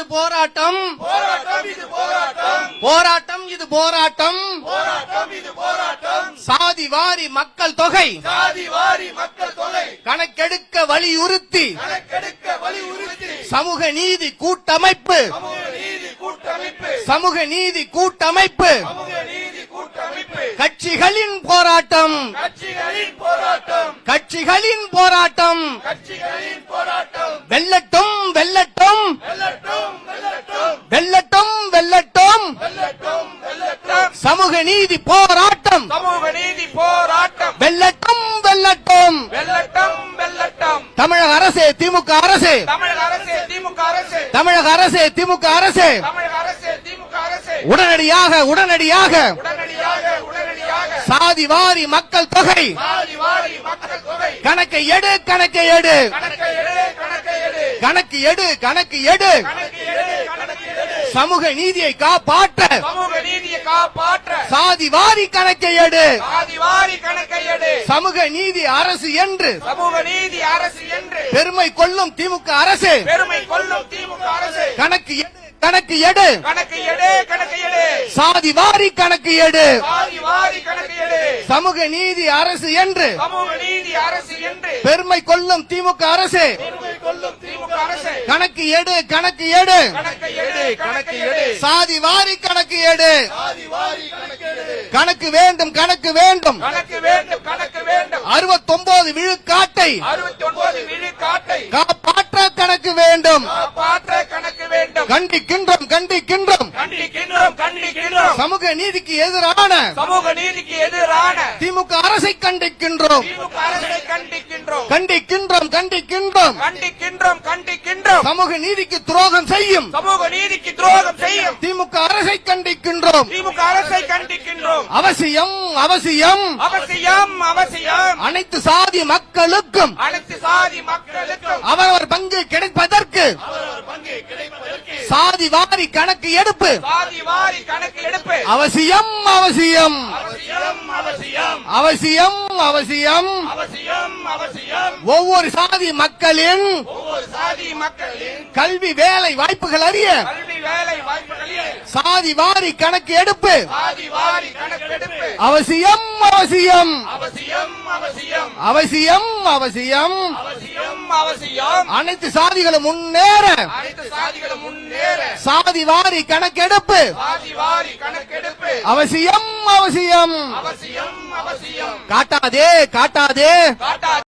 இது போராட்டம். போராட்டம் இது போராட்டம். சாதி வாரி மக்கள் தொகை. கணக்கெடுக்க வலியுறுத்தி. சமூக நீதி கூட்டமைப்பு. சமூக நீதி கூட்டமைப்பு. கட்சிகளின் போராட்டம். கட்சிகளின் போராட்டம். வெள்ளட்டும் வெள்ளட்டும் வெல்லட்டும் வெல்லட்டும். சமூக நீதி போராட்டம். சமூக நீதி போராட்டம். வெல்லட்டும் வெல்லட்டும். வெல்லட்டம் வெல்லட்டம். தமிழக அரசே திமுக அரசே. தமிழக அரசு திமுக அரசு. தமிழக அரசே திமுக அரசே. தமிழக அரசு திமுக அரசு. உடனடியாக உடனடியாக. சாதி வாரி மக்கள் தொகை. கணக்கை எடு கணக்கை எடு. கணக்கை எடு கணக்கை எடு கணக்கு எடு கணக்கு எடு கணக்கு எடு கணக்கு எடு சமூக நீதியை காப்பாற்ற. சமூக நீதியை காப்பாற்ற. சாதி வாரி கணக்கை எடு. சாதி வாரி கணக்கை எடு. சமூக நீதி அரசு என்று. சமூக நீதி அரசு என்று. பெருமை கொள்ளும் திமுக அரசு. பெருமை கொள்ளும் திமுக அரசு. கணக்கு எடு கணக்கு எடு. கணக்கு எடு கணக்கு எடு. சாதி வாரி கணக்கு எடு. சாதி வாரி கணக்கு எடு. சமூக நீதி அரசு என்று. சமூக நீதி அரசு என்று. பெருமை கொள்ளும் திமுக அரசு. கணக்கு எடு கணக்கு எடு. சாதி வாரி கணக்கு எடு. கணக்கு வேண்டும் கணக்கு வேண்டும். அறுபத்தொன்பது விழுக்காட்டை காப்பாற்ற கணக்கு வேண்டும். கண்டிக்கின்றோம் கண்டிக்கின்றோம். கண்டிக்கின்றோம் கண்டிக்கின்றோம். சமூக நீதிக்கு எதிரான சமூக நீதிக்கு எதிரான திமுக அரசை கண்டிக்கின்றோம். திமுக அரசை கண்டிக்கின்றோம். கண்டிக்கின்றோம் கண்டிக்கின்றோம். கண்டிக்கின்றோம் கண்டிக்கின்றோம். சமூக நீதிக்கு துரோகம் செய்யும். சமூக நீதிக்கு துரோகம் செய்யும். திமுக அரசை கண்டிக்கின்றோம். திமுக அரசை கண்டிக்கின்றோம். அவசியம் அவசியம். அவசியம் அவசியம். அனைத்து சாதி மக்களுக்கும் அனைத்து சாதி மக்களுக்கும். அவரவர் பங்கு கிடைப்பதற்கு அவரவர் பங்கு கிடைப்பதற்கு சாதி வாரி கணக்கு எடுப்பு. அவசியம் அவசியம். அவசியம் அவசியம். ஒவ்வொரு சாதி மக்களின் கல்வி வேலை வாய்ப்புகள் அறிய. சாதி வாரி கணக்கு எடுப்பு. அவசியம் அவசியம். அவசியம் அவசியம். அனைத்து சாதிகளும் முன்னேற. சாதி வாரி கணக்கெடுப்பு அவசியம் அவசியம். காட்டாதே காட்டாதே.